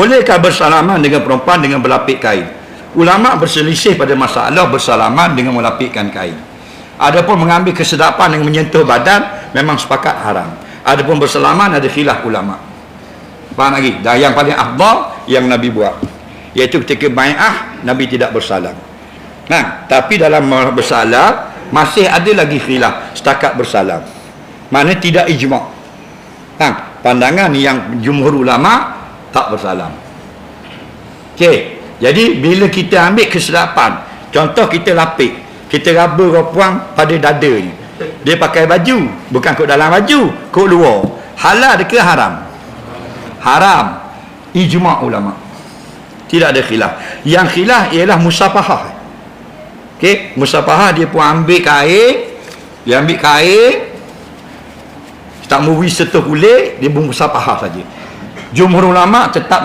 Bolehkah bersalaman dengan perempuan dengan berlapik kain? Ulama berselisih pada masalah bersalaman dengan melapikkan kain. Adapun mengambil kesedapan dengan menyentuh badan memang sepakat haram. Adapun bersalaman ada khilaf ulama. Faham lagi? Dan yang paling afdal yang Nabi buat. Iaitu ketika bai'ah Nabi tidak bersalam. Nah, tapi dalam bersalam masih ada lagi khilaf setakat bersalam. Mana tidak ijma'. Nah, pandangan yang jumhur ulama tak bersalam. Okey. Jadi bila kita ambil kesedapan, contoh kita lapik, kita raba perempuan pada dada ni. Dia pakai baju, bukan kod dalam baju, kod luar. Halal ke haram? Haram. Ijma' ulama. Tidak ada khilaf. Yang khilaf ialah musafahah. Okey, musafahah dia pun ambil kain, dia ambil kain, tak mau sentuh kulit, dia musafahah saja. Jumhur ulama tetap